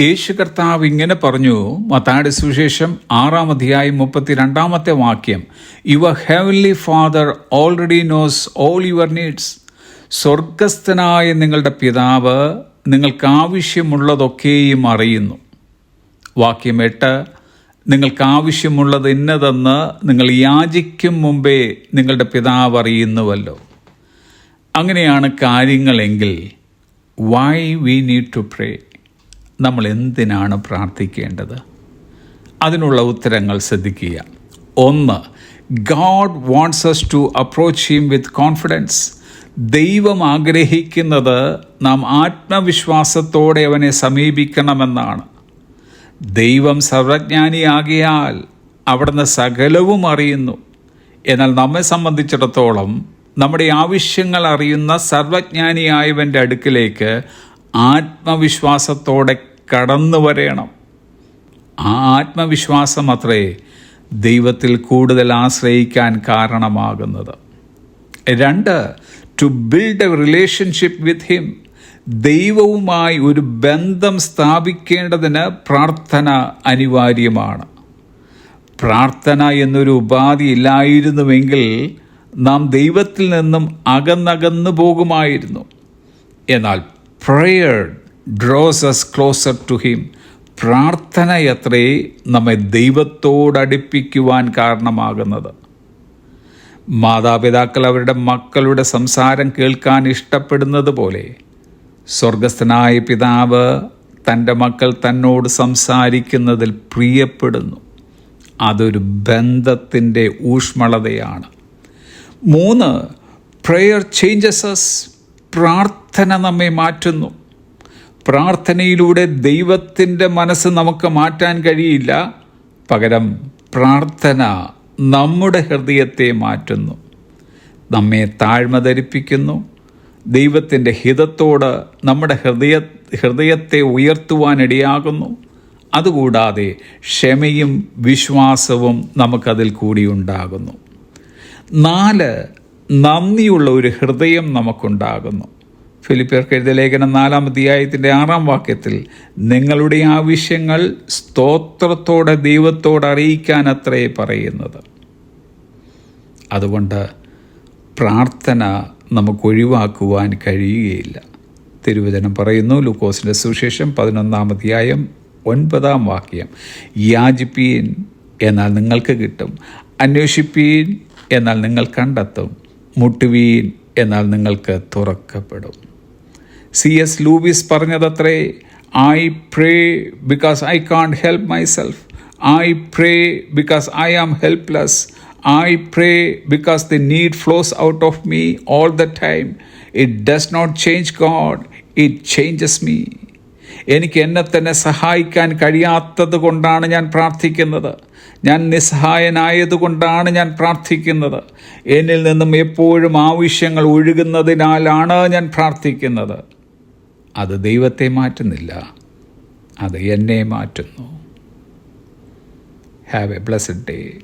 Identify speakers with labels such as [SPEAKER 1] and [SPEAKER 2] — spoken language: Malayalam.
[SPEAKER 1] യേശു കർത്താവ് ഇങ്ങനെ പറഞ്ഞു മത്താടി സുവിശേഷം ആറാം അധ്യായം മുപ്പത്തിരണ്ടാമത്തെ വാക്യം your heavenly father already knows all your needs സ്വർഗസ്ഥനായ നിങ്ങളുടെ പിതാവ് നിങ്ങൾക്ക് ആവശ്യമുള്ളതൊക്കെയും അറിയുന്നു. വാക്യം എട്ട് നിങ്ങൾക്ക് ആവശ്യമുള്ളത് ഇന്നതെന്ന് നിങ്ങൾ യാചിക്കും മുമ്പേ നിങ്ങളുടെ പിതാവ് അറിയുന്നുവല്ലോ. അങ്ങനെയാണ് കാര്യങ്ങളെങ്കിൽ why we need to pray നമ്മൾ എന്തിനാണ് പ്രാർത്ഥിക്കേണ്ടത്? അതിനുള്ള ഉത്തരങ്ങൾ ശ്രദ്ധിക്കുക. ഒന്ന് God wants us to approach him with confidence ദൈവം ആഗ്രഹിക്കുന്നത് നാം ആത്മവിശ്വാസത്തോടെ അവനെ സമീപിക്കണമെന്നാണ്. ദൈവം സർവജ്ഞാനിയാകിയാൽ അവിടുന്ന് സകലവും അറിയുന്നു. എന്നാൽ നമ്മെ സംബന്ധിച്ചിടത്തോളം നമ്മുടെ ആവശ്യങ്ങൾ അറിയുന്ന സർവജ്ഞാനിയായവന്റെ അടുക്കിലേക്ക് ആത്മവിശ്വാസത്തോടെ കടന്നു വരയണം. ആ ആത്മവിശ്വാസം അത്രേ ദൈവത്തിൽ കൂടുതൽ ആശ്രയിക്കാൻ കാരണമാകുന്നത്. രണ്ട് to build a relationship with him ദൈവവുമായി ഒരു ബന്ധം സ്ഥാപിക്കേണ്ടതിന് പ്രാർത്ഥന അനിവാര്യമാണ്. പ്രാർത്ഥന എന്നൊരു ഉപാധി ഇല്ലായിരുന്നുവെങ്കിൽ നാം ദൈവത്തിൽ നിന്നും അകന്നകന്നു പോകുമായിരുന്നു. എന്നാൽ prayer draws us closer to him പ്രാർത്ഥന പ്രാർത്ഥനയത്രേ നമ്മെ ദൈവത്തോടടുപ്പിക്കുവാൻ കാരണമാകുന്നത്. മാതാപിതാക്കൾ അവരുടെ മക്കളുടെ സംസാരം കേൾക്കാൻ ഇഷ്ടപ്പെടുന്നത് പോലെ സ്വർഗസ്ഥനായ പിതാവ് തന്റെ മക്കൾ തന്നോട് സംസാരിക്കുന്നതിൽ പ്രിയപ്പെടുന്നു. അതൊരു ബന്ധത്തിന്റെ ഊഷ്മളതയാണ്. മൂന്ന് പ്രെയർ ചേഞ്ചസസ് അസ് പ്രാർത്ഥന നമ്മെ മാറ്റുന്നു. പ്രാർത്ഥനയിലൂടെ ദൈവത്തിന്റെ മനസ്സ് നമുക്ക് മാറ്റാൻ കഴിയില്ല. പകരം പ്രാർത്ഥന നമ്മുടെ ഹൃദയത്തെ മാറ്റുന്നു. നമ്മെ താഴ്മ ധരിപ്പിക്കുന്നു ദൈവത്തിന്റെ ഹിതത്തോട് നമ്മുടെ ഹൃദയ ഹൃദയത്തെ ഉയർത്തുവാനിടയാകുന്നു അതുകൂടാതെ ക്ഷമയും വിശ്വാസവും നമുക്കതിൽ കൂടി ഉണ്ടാകുന്നു. നാല് നന്ദിയുള്ള ഒരു ഹൃദയം നമുക്കുണ്ടാകുന്നു. ഫിലിപ്പിയർക്ക് എഴുതിയ ലേഖനം നാലാം അധ്യായത്തിന്റെ ആറാം വാക്യത്തിൽ നിങ്ങളുടെ ആവശ്യങ്ങൾ സ്തോത്രത്തോടെ ദൈവത്തോട് അറിയിക്കാൻ അത്രേ പറയുന്നത്. അതുകൊണ്ട് പ്രാർത്ഥന നമുക്ക് ഒഴിവാക്കുവാൻ കഴിയുകയില്ല. തിരുവചനം പറയുന്നു ലൂക്കോസിന്റെ സുവിശേഷം പതിനൊന്നാം അധ്യായം ഒൻപതാം വാക്യം യാചിപ്പീൻ എന്നാൽ നിങ്ങൾക്ക് കിട്ടും അന്വേഷിപ്പീൻ എന്നാൽ നിങ്ങൾ കണ്ടെത്തും മുട്ടുവീൻ എന്നാൽ നിങ്ങൾക്ക് തുറക്കപ്പെടും. C S Lewis പറഞ്ഞതത്രേ I pray because I can't help myself I pray because I am helpless I pray because the need flows out of me all the time it does not change God it changes me എനിക്ക് എന്നെ തന്നെ സഹായിക്കാൻ കഴിയാത്തത് കൊണ്ടാണ് ഞാൻ പ്രാർത്ഥിക്കുന്നത്. ഞാൻ നിസ്സഹായനായതുകൊണ്ടാണ് ഞാൻ പ്രാർത്ഥിക്കുന്നത്. എന്നിൽ നിന്നും എപ്പോഴും ആവശ്യങ്ങൾ ഒഴുകുന്നതിനാലാണ് ഞാൻ പ്രാർത്ഥിക്കുന്നത്. അത് ദൈവത്തെ മാറ്റുന്നില്ല അത് എന്നെ മാറ്റുന്നു. Have A blessed day